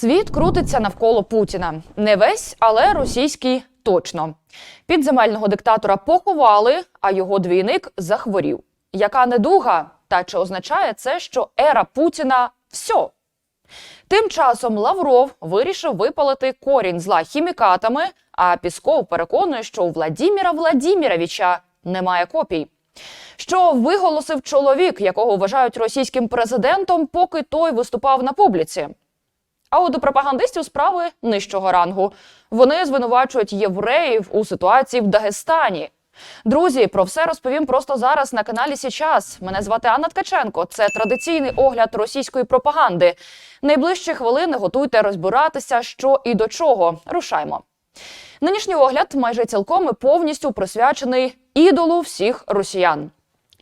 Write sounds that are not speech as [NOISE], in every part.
Світ крутиться навколо Путіна. Не весь, але російський точно. Підземельного диктатора поховали, а його двійник захворів. Яка недуга? Та чи означає це, що ера Путіна все? Тим часом Лавров вирішив випалити корінь зла хімікатами, а Пісков переконує, що у Владіміра Владіміровича немає копій. Що виголосив чоловік, якого вважають російським президентом, поки той виступав на публіці. А от у пропагандистів справи нижчого рангу. Вони звинувачують євреїв у ситуації в Дагестані. Друзі, про все розповім просто зараз на каналі Січас. Мене звати Анна Ткаченко. Це традиційний огляд російської пропаганди. Найближчі хвилини готуйте розбиратися, що і до чого. Рушаймо. Нинішній огляд майже цілком і повністю присвячений ідолу всіх росіян.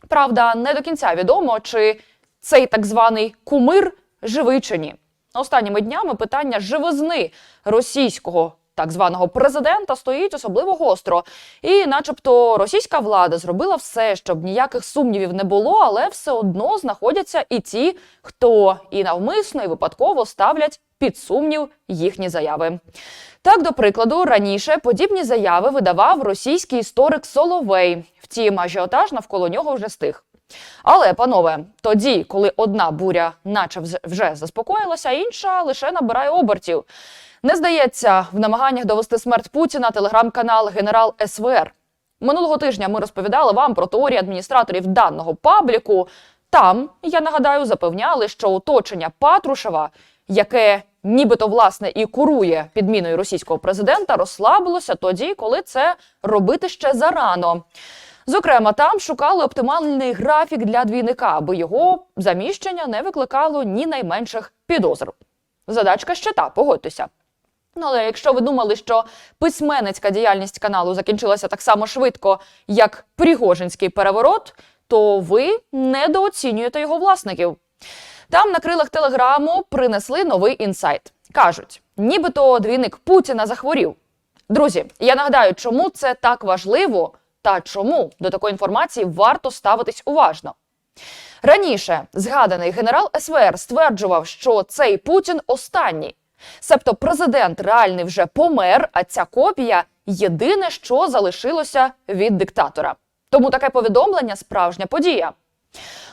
Правда, не до кінця відомо, чи цей так званий кумир живий чи ні. Останніми днями питання живизни російського так званого президента стоїть особливо гостро. І, начебто, російська влада зробила все, щоб ніяких сумнівів не було, але все одно знаходяться і ті, хто і навмисно, і випадково ставлять під сумнів їхні заяви. Так, до прикладу, раніше подібні заяви видавав російський історик Соловей. Втім, ажіотаж навколо нього вже стих. Але, панове, тоді, коли одна буря, наче вже заспокоїлася, інша лише набирає обертів. Не здається, в намаганнях довести смерть Путіна телеграм-канал Генерал СВР. Минулого тижня ми розповідали вам про теорії адміністраторів даного пабліку. Там, я нагадаю, запевняли, що оточення Патрушева, яке нібито власне і курує підміною російського президента, розслабилося тоді, коли це робити ще зарано. Зокрема, там шукали оптимальний графік для двійника, аби його заміщення не викликало ні найменших підозр. Задачка ще та, погодьтеся. Ну, але якщо ви думали, що письменницька діяльність каналу закінчилася так само швидко, як Пригожинський переворот, то ви недооцінюєте його власників. Там на крилах телеграму принесли новий інсайт. Кажуть, нібито двійник Путіна захворів. Друзі, я нагадаю, чому це так важливо та чому до такої інформації варто ставитись уважно. Раніше згаданий генерал СВР стверджував, що цей Путін останній. Себто президент реальний вже помер, а ця копія єдине, що залишилося від диктатора. Тому таке повідомлення справжня подія.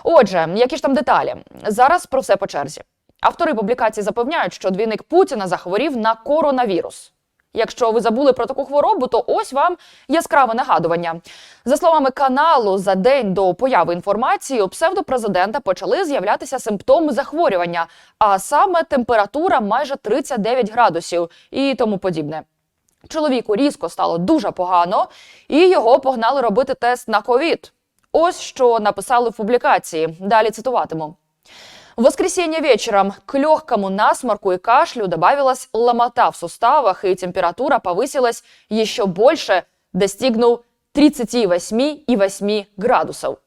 Отже, які ж там деталі? Зараз про все по черзі. Автори публікації запевняють, що двійник Путіна захворів на коронавірус. Якщо ви забули про таку хворобу, то ось вам яскраве нагадування. За словами каналу, за день до появи інформації у псевдопрезидента почали з'являтися симптоми захворювання, а саме температура майже 39 градусів і тому подібне. Чоловіку різко стало дуже погано, і його погнали робити тест на ковід. Ось що написали в публікації. Далі цитуватиму. В воскресенье вечером к легкому насморку и кашлю добавилась ломота в суставах, и температура повысилась еще больше, достигнув 38,8 градусов.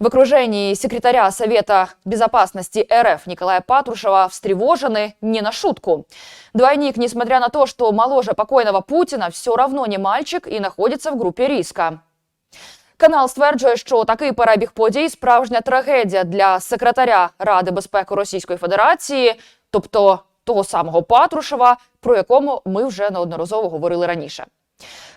В окружении секретаря Совета безопасности РФ Николая Патрушева встревожены не на шутку. Двойник, несмотря на то, что моложе покойного Путина, все равно не мальчик и находится в группе риска. Канал стверджує, що такий перебіг подій справжня трагедія для секретаря Ради безпеки Російської Федерації, тобто того самого Патрушева, про якому ми вже неодноразово говорили раніше.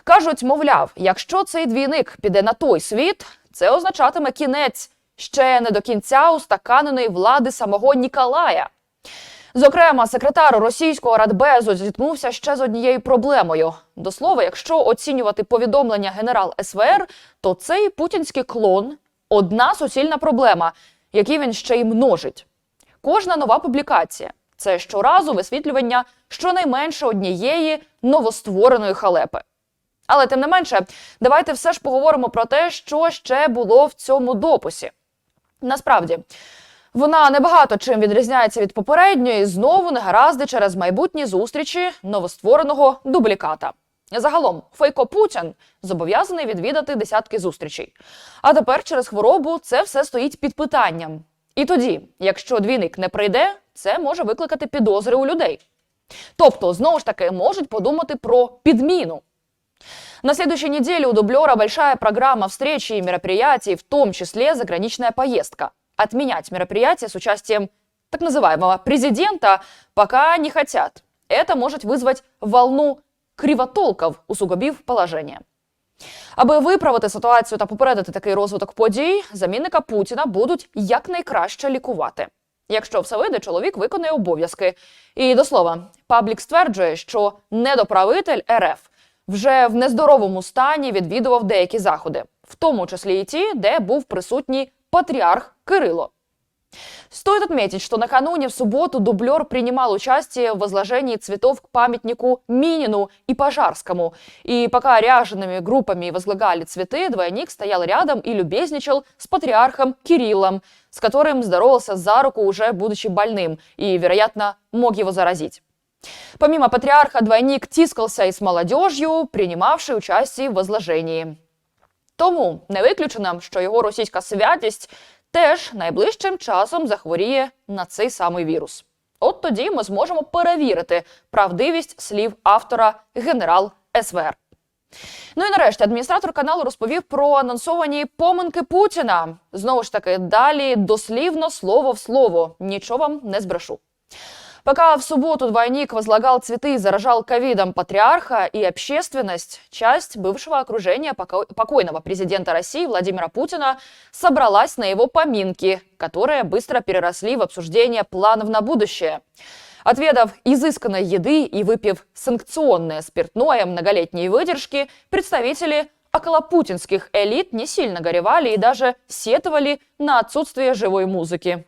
Кажуть, мовляв, якщо цей двійник піде на той світ, це означатиме кінець ще не до кінця устаканеної влади самого Ніколая. Зокрема, секретар російського радбезу зіткнувся ще з однією проблемою. До слова, якщо оцінювати повідомлення генерал СВР, то цей путінський клон одна суцільна проблема, які він ще й множить. Кожна нова публікація це щоразу висвітлювання щонайменше однієї новоствореної халепи. Але тим не менше, давайте все ж поговоримо про те, що ще було в цьому дописі. Насправді, вона небагато чим відрізняється від попередньої, знову негаразди через майбутні зустрічі новоствореного дубліката. Загалом, Фейко Путін зобов'язаний відвідати десятки зустрічей. А тепер через хворобу це все стоїть під питанням. І тоді, якщо двійник не прийде, це може викликати підозри у людей. Тобто, знову ж таки, можуть подумати про підміну. На следующей неделе у дублера большая программа встреч и мероприятий, в том числе заграничная поездка Отменять мероприятие с участием так называемого президента, пока не хотят. Это может вызвать волну кривотолков, усугубив положення. Аби виправити ситуацію та попередити такий розвиток подій, замінника Путіна будуть якнайкраще лікувати. Якщо все вийде, чоловік виконує обов'язки. І до слова, паблік стверджує, що недоправитель РФ вже в нездоровому стані відвідував деякі заходи, в тому числі і ті, де був присутній патріарх Кирило. Стоит отметить, что накануне в субботу дублер принимал участие в возложении цветов к памятнику Минину и Пожарскому. И пока ряжеными группами возлагали цветы, двойник стоял рядом и любезничал с патриархом Кириллом, с которым здоровался за руку уже будучи больным и, вероятно, мог его заразить. Помимо патриарха, двойник тискался и с молодежью, принимавшей участие в возложении. Тому не виключено, що його російська святість теж найближчим часом захворіє на цей самий вірус. От тоді ми зможемо перевірити правдивість слів автора генерал СВР. Ну і нарешті адміністратор каналу розповів про анонсовані поминки Путіна. Знову ж таки, далі дослівно слово в слово. Нічого вам не збрешу. Пока в субботу двойник возлагал цветы и заражал ковидом патриарха и общественность, часть бывшего окружения поко- покойного президента России Владимира Путина собралась на его поминки, которые быстро переросли в обсуждение планов на будущее. Отведав изысканной еды и выпив санкционное спиртное многолетней выдержки, представители околопутинских элит не сильно горевали и даже сетовали на отсутствие живой музыки.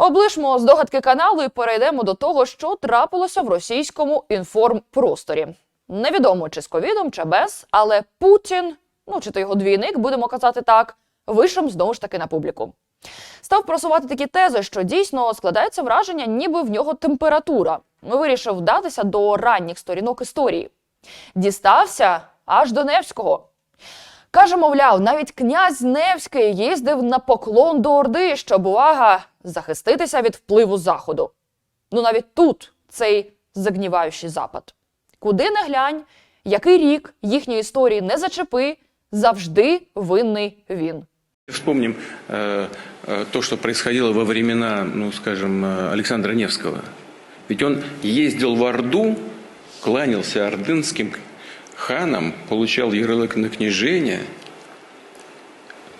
Облишмо здогадки каналу і перейдемо до того, що трапилося в російському інформпросторі. Невідомо чи з ковідом, чи без, але Путін, ну чи то його двійник, будемо казати так, вийшов знову ж таки на публіку. Став просувати такі тези, що дійсно складається враження, ніби в нього температура. Вирішив вдатися до ранніх сторінок історії. Дістався аж до Невського. Каже, мовляв, навіть князь Невський їздив на поклон до Орди, щоб увага захиститися від впливу заходу. Ну навіть тут цей загніваючий запад. Куди не глянь, який рік їхньої історії не зачепи, завжди винний він. Вспомним э, э, то, что происходило во времена, ну, скажем, э, Александра Невского. Ведь он ездил в Орду, кланялся ордынским ханам, получал ярлык на княжение,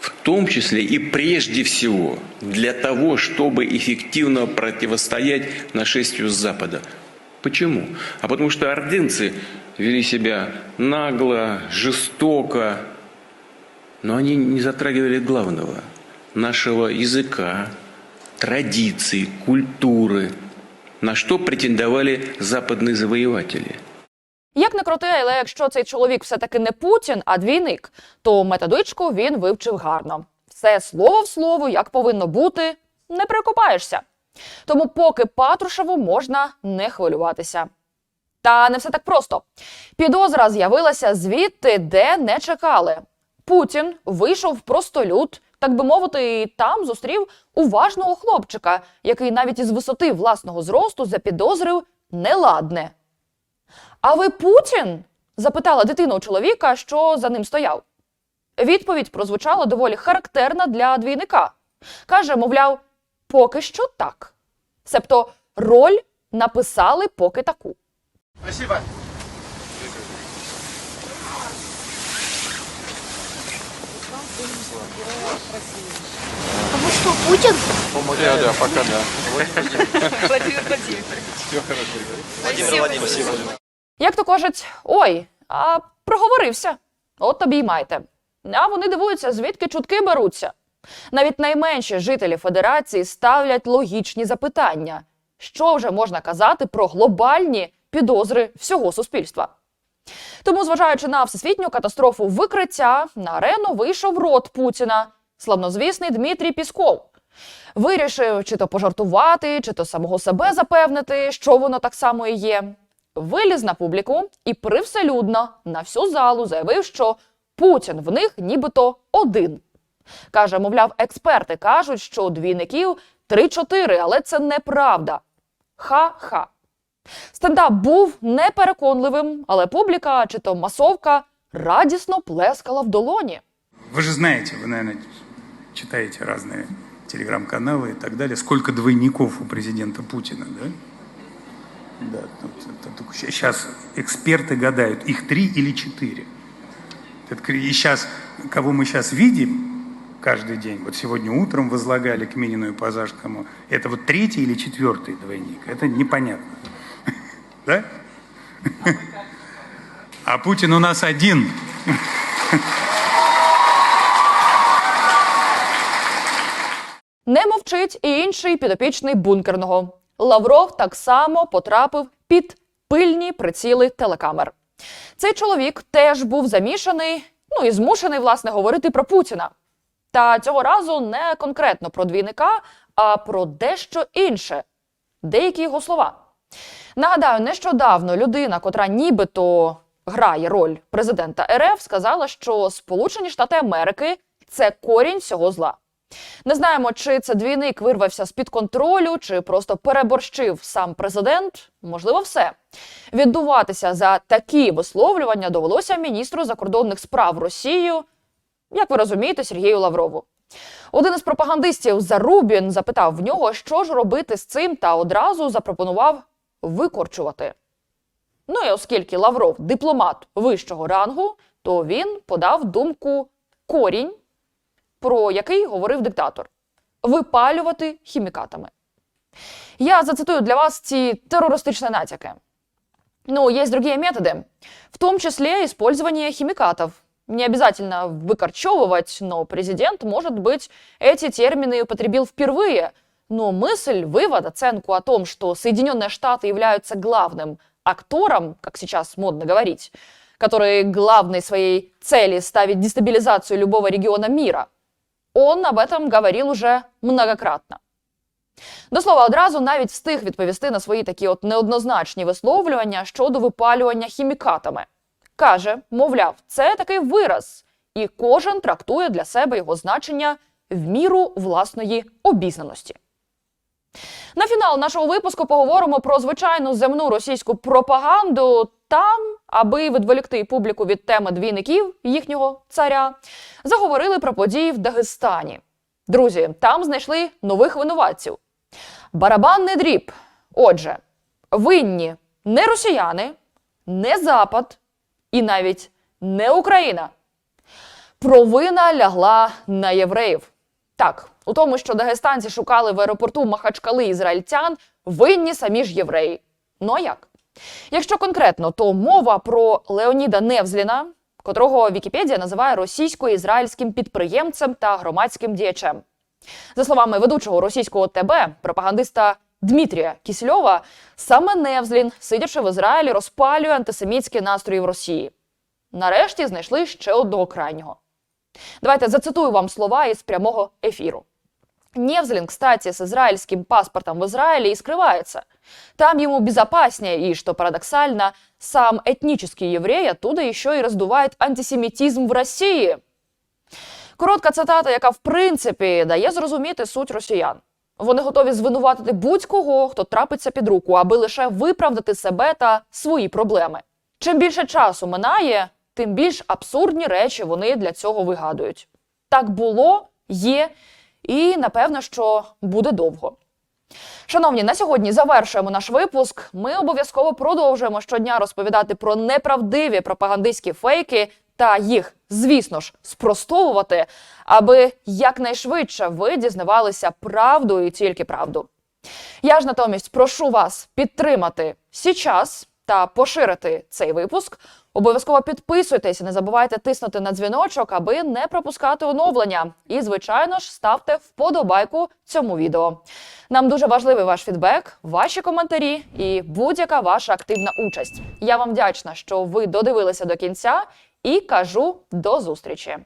в том числе и прежде всего для того, чтобы эффективно противостоять нашествию с Запада. Почему? А потому что ордынцы вели себя нагло, жестоко, но они не затрагивали главного – нашего языка, традиций, культуры, на что претендовали западные завоеватели. Як не крути, але якщо цей чоловік все-таки не Путін, а двійник, то методичку він вивчив гарно. Все слово в слово, як повинно бути, не прикопаєшся. Тому поки Патрушеву можна не хвилюватися. Та не все так просто. Підозра з'явилася звідти, де не чекали. Путін вийшов простолюд, так би мовити, і там зустрів уважного хлопчика, який навіть із висоти власного зросту запідозрив неладне. А ви Путін? запитала дитина у чоловіка, що за ним стояв. Відповідь прозвучала доволі характерна для двійника. Каже, мовляв, поки що так. Себто роль написали поки таку. Спасибо. А вы что, Путин? Да, да, пока да. Владимир Владимирович. Все хорошо. Владимир Владимирович. Як то кажуть, ой, а проговорився. От тобі й майте. А вони дивуються, звідки чутки беруться. Навіть найменші жителі Федерації ставлять логічні запитання. Що вже можна казати про глобальні підозри всього суспільства? Тому, зважаючи на всесвітню катастрофу викриття, на арену вийшов рот Путіна, славнозвісний Дмитрій Пісков. Вирішив чи то пожартувати, чи то самого себе запевнити, що воно так само і є Виліз на публіку і привселюдно на всю залу заявив, що Путін в них нібито один. Каже, мовляв, експерти кажуть, що у двійників 3-4, але це неправда. Ха-ха. Стендап був непереконливим, але публіка чи то масовка радісно плескала в долоні. Вы же знаете, вы, наверное, читаете разные телеграм-каналы и так далее. Сколько двойников у президента Путина, да? Да, сейчас эксперты гадают, их три или четыре. Это И сейчас, кого мы сейчас видим каждый день, вот сегодня утром возлагали к Минину и Пазажскому, это вот третий или четвертый двойник, это непонятно. [LAUGHS] Да? А Путин у нас один. Не мовчить і інший підопічний бункерного. Лавров так само потрапив під пильні приціли телекамер. Цей чоловік теж був замішаний, ну і змушений, власне, говорити про Путіна. Та цього разу не конкретно про двійника, а про дещо інше. Деякі його слова. Нагадаю, нещодавно людина, котра нібито грає роль президента РФ, сказала, що Сполучені Штати Америки це корінь всього зла. Не знаємо, чи це двійник вирвався з під контролю, чи просто переборщив сам президент. Можливо, все. Віддуватися за такі висловлювання довелося міністру закордонних справ Росії, як ви розумієте, Сергію Лаврову. Один із пропагандистів Зарубін запитав в нього, що ж робити з цим, та одразу запропонував викорчувати. Ну і оскільки Лавров дипломат вищого рангу, то він подав думку корінь, про який говорив диктатор випалювати хімікатами. Я зацитую для вас ці терористичні натяки. Ну, есть другие методы, в том числе использование химикатов. Не обязательно выкорчевывать, но президент, может быть, эти термины употребил впервые. Но мысль, вывод, оценку о том, что Соединенные Штаты являются главным актором, как сейчас модно говорить, который главной своей цели ставит дестабилизацию любого региона мира, он об этом говорил уже многократно. До слова, одразу навіть встиг відповісти на свої такі от неоднозначні висловлювання щодо випалювання хімікатами. Каже, мовляв, це такий вираз, і кожен трактує для себе його значення в міру власної обізнаності. На фінал нашого випуску поговоримо про звичайну земну російську пропаганду. Там, аби відволікти публіку від теми двійників їхнього царя, заговорили про події в Дагестані. Друзі, там знайшли нових винуватців. Барабанний дріб. Отже, винні не росіяни, не Запад і навіть не Україна. Провина лягла на євреїв. Так, у тому, що дагестанці шукали в аеропорту Махачкали ізраїльтян, винні самі ж євреї. Ну а як? Якщо конкретно, то мова про Леоніда Невзліна, котрого Вікіпедія називає російсько-ізраїльським підприємцем та громадським діячем. За словами ведучого російського ТБ, пропагандиста Дмитрія Кісельова, саме Невзлін, сидячи в Ізраїлі, розпалює антисемітські настрої в Росії. Нарешті знайшли ще одного крайнього. Давайте зацитую вам слова із прямого ефіру. Невзлин, кстати, с израильским паспортом в Израиле и скрывается. Там ему безопаснее, и, что парадоксально, сам этнический еврей оттуда еще и раздувает антисемітизм в Росії. Коротка цитата, яка в принципі дає зрозуміти суть росіян. Вони готові звинуватити будь-кого, хто трапиться під руку, аби лише виправдати себе та свої проблеми. Чим більше часу минає, тим більш абсурдні речі вони для цього вигадують. Так було, є і напевно, що буде довго. Шановні, на сьогодні завершуємо наш випуск. Ми обов'язково продовжуємо щодня розповідати про неправдиві пропагандистські фейки та їх, звісно ж, спростовувати, аби якнайшвидше ви дізнавалися правду і тільки правду. Я ж натомість прошу вас підтримати Січас та поширити цей випуск. Обов'язково підписуйтесь, не забувайте тиснути на дзвіночок, аби не пропускати оновлення. І, звичайно ж, ставте вподобайку цьому відео. Нам дуже важливий ваш фідбек, ваші коментарі і будь-яка ваша активна участь. Я вам вдячна, що ви додивилися до кінця, і кажу до зустрічі.